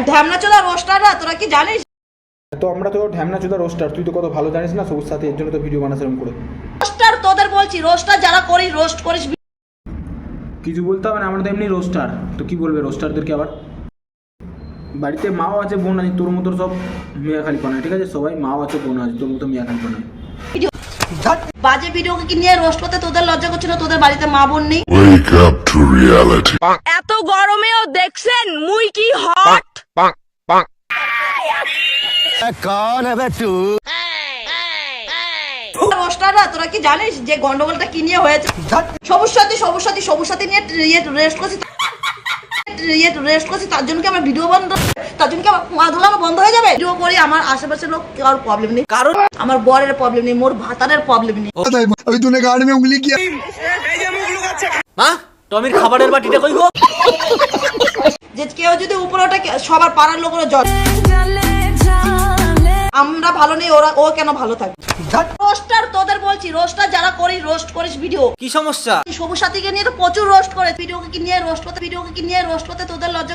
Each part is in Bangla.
আর চোদা রোস্টাররা তোরা কি জানিস? তো আমরা তো ঢ্যামনা চোদা রোস্টার তুই তো কত ভালো জানিস না সবুজ সাথে এর জন্য তো ভিডিও বানাস এরকম করে। রোস্টার তোদের বলছি রোস্টার যারা করিস রোস্ট করিস কিছু বলতে হবে না আমরা তো এমনি রোস্টার তো কি বলবে রোস্টারদেরকে আবার? বাড়িতে মাও আছে বোন আছে তোর মতো সব মেয়া খালি পানায় ঠিক আছে? সবাই মাও আছে বোন আছে তোর মতো মেয়া খালি পানায় বাজে ভিডিওকে কি নিয়ে রোস্ট করতে তোদের লজ্জা করছিল তোদের বাড়িতে মা বোন নেই. এত গরমেও দেখছেন মুই কি হট কন তোরা কি জানিস যে গন্ডগোলটা কি নিয়ে হয়েছে? সবুজ সাথী সবুজ নিয়ে ইয়ে ইয়ে রেস্ট করছি তার জন্য ভিডিও বন্ধ তার জন্য কি বন্ধ হয়ে যাবে? ভিডিও আমার লোক প্রবলেম নেই। কারণ আমার বরের প্রবলেম নেই মোর ভাতারের প্রবলেম নেই। খাবারের বাটিটা যে কেউ যদি উপরে সবার পাড়ার লোকের জল আমরা ভালো নেই ওরা ও কেন ভালো থাকবে? রোস্টার তোদের বলছি রোস্টার যারা করিস রোস্ট করিস ভিডিও কি সমস্যা? সবুজ সাথীকে নিয়ে তো প্রচুর রোস্ট করে। ভিডিওকে কি নিয়ে রোস্ট করতে ভিডিওকে কি নিয়ে রোস্ট করতে তোদের লজ্জা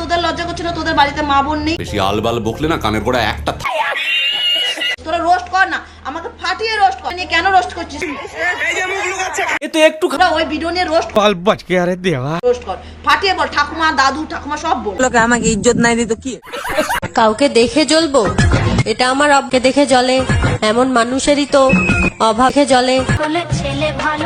তোদের লজ্জা করছিল তোদের বাড়িতে মা বোন নেই? বেশি আলবাল বকলে না কানের গোড়া একটা তোরা রোস্ট কর না। ফাটিয়ে রোস্ট করে। কেন রোস্ট করছিস? এ তো একটু ওই ভিডিও নিয়ে রোস্ট বাচকে আরে দেওয়া। রোস্ট কর। ফাটিয়ে বল ঠাকুমা দাদু ঠাকুমা সব বল। লোকে আমাকে ইজ্জত নাই দিত কি? কাউকে দেখে জ্বলবো? এটা আমার অবকে দেখে জ্বলে? এমন মানুষেরই তো অভাবে। জ্বলে? ছেলে মাই